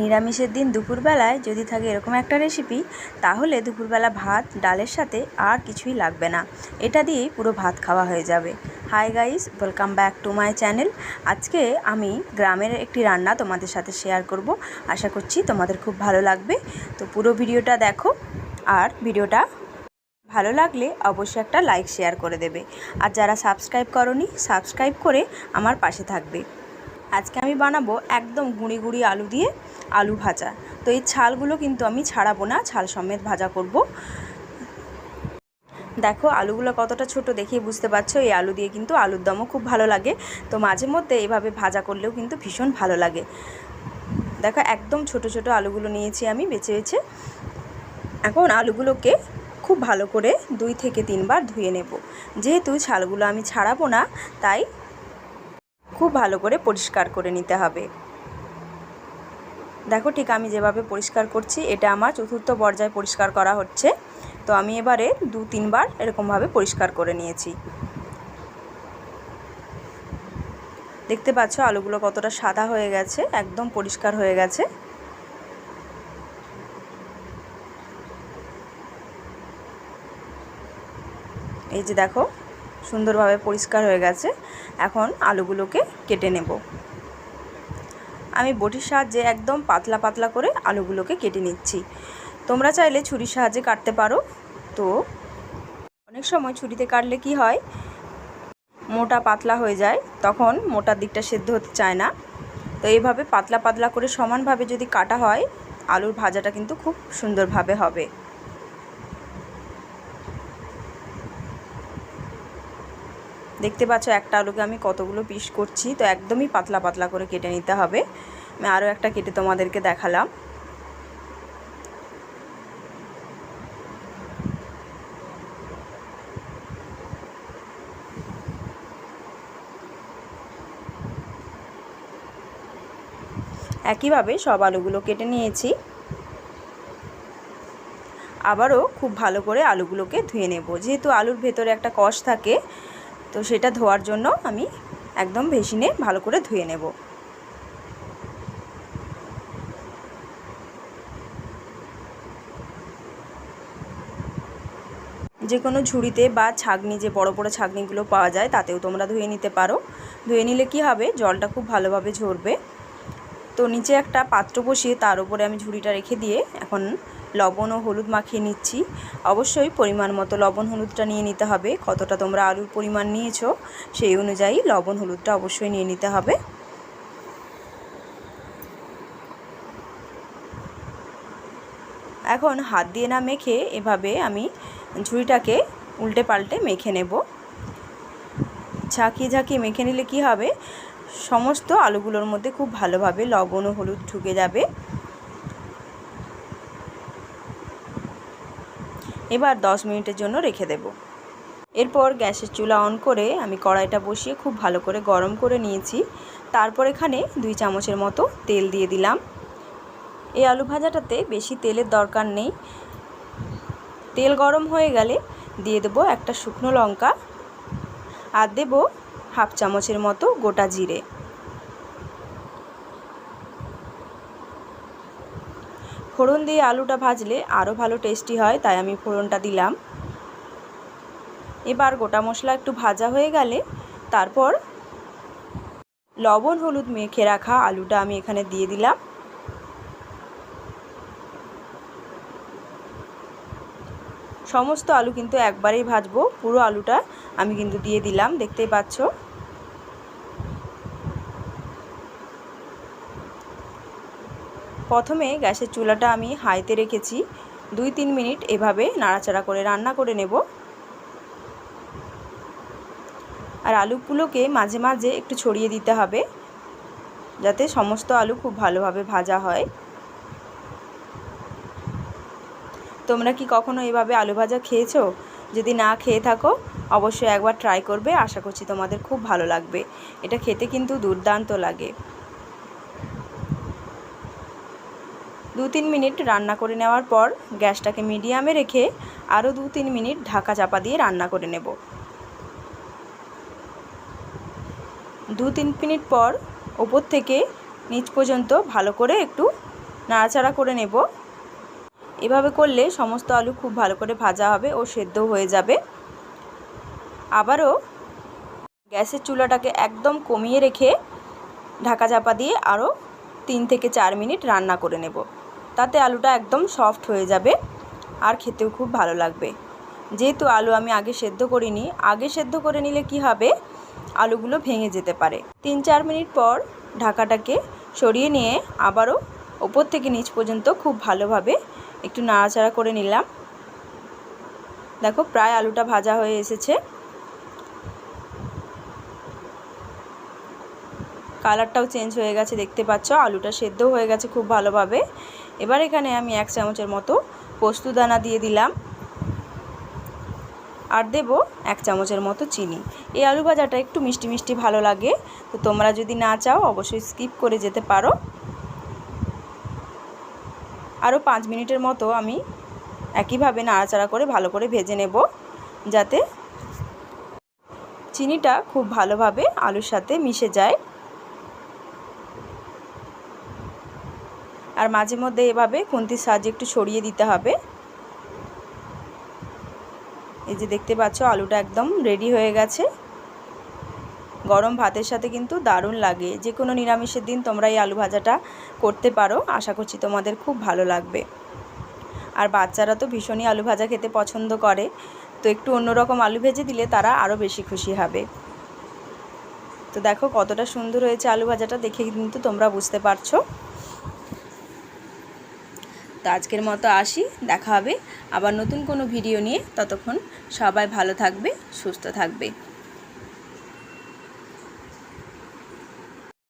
নিরামিষের দিন দুপুরবেলায় যদি থাকে এরকম একটা রেসিপি তাহলে দুপুরবেলা ভাত, ডালের সাথে আর কিছুই লাগবে না। এটা দিয়েই পুরো ভাত খাওয়া হয়ে যাবে। Hi guys welcome back to my channel আজকে আমি গ্রামের একটি রান্না তোমাদের সাথে শেয়ার করব। আশা করছি তোমাদের খুব ভালো লাগবে। তো পুরো ভিডিওটা দেখো। আর ভিডিওটা ভালো লাগলে অবশ্যই একটা লাইক শেয়ার করে দেবে। আর যারা সাবস্ক্রাইব করনি সাবস্ক্রাইব করে আমার পাশে থাকবে। আজকে আমি বানাবো একদম গুঁড়ি গুঁড়ি আলু দিয়ে আলু ভাজা। তো এই ছালগুলো কিন্তু আমি ছাড়াবো না, ছাল সমেত ভাজা করব। দেখো, আলুগুলো কতটা ছোট দেখেই বুঝতে পারছ? এই আলু দিয়ে কিন্তু আলুর দমও খুব ভালো লাগে। তো মাঝে মধ্যে এভাবে ভাজা করলেও কিন্তু ভীষণ ভালো লাগে। দেখো, একদম ছোট ছোট আলুগুলো নিয়েছি আমি বেছে বেছে। এখন আলুগুলোকে খুব ভালো করে দুই থেকে তিনবার ধুয়ে নেব। যেহেতু ছালগুলো আমি ছাড়াবো না, তাই খুব ভালো করে পরিষ্কার করে নিতে হবে। দেখো ঠিক আমি যেভাবে পরিষ্কার করছি, এটা আমার চতুর্থ পর্যায়ে পরিষ্কার করা হচ্ছে। তো আমি এবারে দু, তিনবার এরকমভাবে পরিষ্কার করে নিয়েছি। দেখতে পাচ্ছ আলুগুলো কতটা সাদা হয়ে গেছে, একদম পরিষ্কার হয়ে গেছে। এই যে দেখো, সুন্দরভাবে পরিষ্কার হয়ে গেছে। এখন আলুগুলোকে কেটে নেব। আমি বটির সাহায্যে একদম পাতলা পাতলা করে আলুগুলোকে কেটে নিচ্ছি। তোমরা চাইলে ছুরির সাহায্যে কাটতে পারো। তো অনেক সময় ছুরিতে কাটলে কি হয়? মোটা পাতলা হয়ে যায়, তখন মোটার দিকটা সেদ্ধ হতে চায় না। তো এইভাবে পাতলা পাতলা করে সমানভাবে যদি কাটা হয়, আলুর ভাজাটা কিন্তু খুব সুন্দরভাবে হবে। দেখতে পাচ্ছ, একটা আলুকে আমি কতগুলো পিস করছি, তো একদমই পাতলা পাতলা করে কেটে নিতে হবে। আমি আরও একটা কেটে তোমাদেরকে দেখালাম। একইভাবে সব আলুগুলো কেটে নিয়েছি। আবারও খুব ভালো করে আলুগুলোকে ধুয়ে নেব। যেহেতু আলুর ভেতরে একটা কষ থাকে তো সেটা ধোয়ার জন্য আমি একদম ভেসিনে ভালো করে ধুয়ে নেব। যে কোনো ঝুড়িতে বা ছাগনি, যে বড় বড় ছাগনিগুলো পাওয়া যায়, তাতেও তোমরা ধুয়ে নিতে পারো। ধুয়ে নিলে কি হবে? জলটা খুব ভালোভাবে ঝরবে। তো নিচে একটা পাত্র বসিয়ে তার উপরে আমি ঝুড়িটা রেখে দিয়ে এখন লবণ ও হলুদ মাখিয়ে নিচ্ছি। অবশ্যই পরিমাণ মতো লবণ হলুদটা নিয়ে নিতে হবে। কতটা তোমরা আলুর পরিমাণ নিয়েছো সেই অনুযায়ী লবণ হলুদটা অবশ্যই নিয়ে নিতে হবে। এখন হাত দিয়ে না মেখে এভাবে আমি ঝুড়িটাকে উল্টে পাল্টে মেখে নেব। ঝাঁকিয়ে ঝাঁকিয়ে মেখে নিলে কি হবে? সমস্ত আলুগুলোর মধ্যে খুব ভালোভাবে লবণ ও হলুদ ঢুকে যাবে। এবার 10 মিনিটের জন্য রেখে দেব। এরপর গ্যাসের চুলা অন করে আমি কড়াইটা বসিয়ে খুব ভালো করে গরম করে নিয়েছি। তারপর এখানে দুই চামচের মতো তেল দিয়ে দিলাম। এই আলু ভাজাটাতে বেশি তেলের দরকার নেই। তেল গরম হয়ে গেলে দিয়ে দেবো একটা শুকনো লঙ্কা। আর দেব হাফ চামচের মতো গোটা জিরে। ফোড়ন দিয়ে আলুটা ভাজলে আরও ভালো টেস্টি হয়, তাই আমি ফোড়নটা দিলাম। এবার গোটা মশলা একটু ভাজা হয়ে গেলে তারপর লবণ হলুদ মেখে রাখা আলুটা আমি এখানে দিয়ে দিলাম। সমস্ত আলু কিন্তু একবারেই ভাজবো, পুরো আলুটা আমি কিন্তু দিয়ে দিলাম, দেখতেই পাচ্ছ? প্রথমে গ্যাসের চুলাটা আমি হাইতে রেখেছি। দুই তিন মিনিট এভাবে নাড়াচাড়া করে রান্না করে নেব। আর আলুগুলোকে মাঝে মাঝে একটু ছড়িয়ে দিতে হবে, যাতে সমস্ত আলু খুব ভালোভাবে ভাজা হয়। তোমরা কি কখনো এভাবে আলু ভাজা খেয়েছো? যদি না খেয়ে থাকো, অবশ্যই একবার ট্রাই করবে। আশা করছি তোমাদের খুব ভালো লাগবে। এটা খেতে কিন্তু দুর্দান্ত লাগে। দু তিন মিনিট রান্না করে নেওয়ার পর গ্যাসটাকে মিডিয়ামে রেখে আরও দু তিন মিনিট ঢাকা চাপা দিয়ে রান্না করে নেব। দু তিন মিনিট পর ওপর থেকে নিচ পর্যন্ত ভালো করে একটু নাড়াচাড়া করে নেব। এভাবে করলে সমস্ত আলু খুব ভালো করে ভাজা হবে ও সেদ্ধ হয়ে যাবে। আবারও গ্যাসের চুলাটাকে একদম কমিয়ে রেখে ঢাকা চাপা দিয়ে আরও তিন থেকে চার মিনিট রান্না করে নেব। তাতে আলুটা একদম সফট হয়ে যাবে আর খেতেও খুব ভালো লাগবে। যেহেতু আলু আমি আগে সেদ্ধ করিনি, আগে সেদ্ধ করে নিলে কি হবে? আলুগুলো ভেঙে যেতে পারে। তিন চার মিনিট পর ঢাকাটাকে সরিয়ে নিয়ে আবারও ওপর থেকে নিচ পর্যন্ত খুব ভালোভাবে একটু নাড়াচাড়া করে নিলাম। দেখো প্রায় আলুটা ভাজা হয়ে এসেছে। কালারটাও চেঞ্জ হয়ে গেছে, দেখতে পাচ্ছ? আলুটা সেদ্ধ হয়ে গেছে খুব ভালোভাবে। এবার এখানে আমি এক চামচের মতো পোস্তদানা দিয়ে দিলাম। আর দেব এক চামচের মতো চিনি। এই আলু ভাজাটা একটু মিষ্টি মিষ্টি ভালো লাগে, তো তোমরা যদি না চাও অবশ্যই স্কিপ করে যেতে পারো। আরও পাঁচ মিনিটের মতো আমি একইভাবে নাড়াচাড়া করে ভালো করে ভেজে নেব, যাতে চিনিটা খুব ভালোভাবে আলুর সাথে মিশে যায়। আর মাঝে মধ্যে এভাবে খুন্তির সাহায্যে একটু ছড়িয়ে দিতে হবে। এই যে দেখতে পাচ্ছ, আলুটা একদম রেডি হয়ে গেছে। গরম ভাতের সাথে কিন্তু দারুণ লাগে। যে কোনো নিরামিষের দিন তোমরা এই আলু ভাজাটা করতে পারো। আশা করছি তোমাদের খুব ভালো লাগবে। আর বাচ্চারা তো ভীষণই আলু ভাজা খেতে পছন্দ করে। তো একটু অন্যরকম আলু ভেজে দিলে তারা আরও বেশি খুশি হবে। তো দেখো কতটা সুন্দর হয়েছে আলু ভাজাটা, দেখে কিন্তু তোমরা বুঝতে পারছ। তো আজকের মতো আসি, দেখা হবে আবার নতুন কোনো ভিডিও নিয়ে। ততক্ষণ সবাই ভালো থাকবে, সুস্থ থাকবে।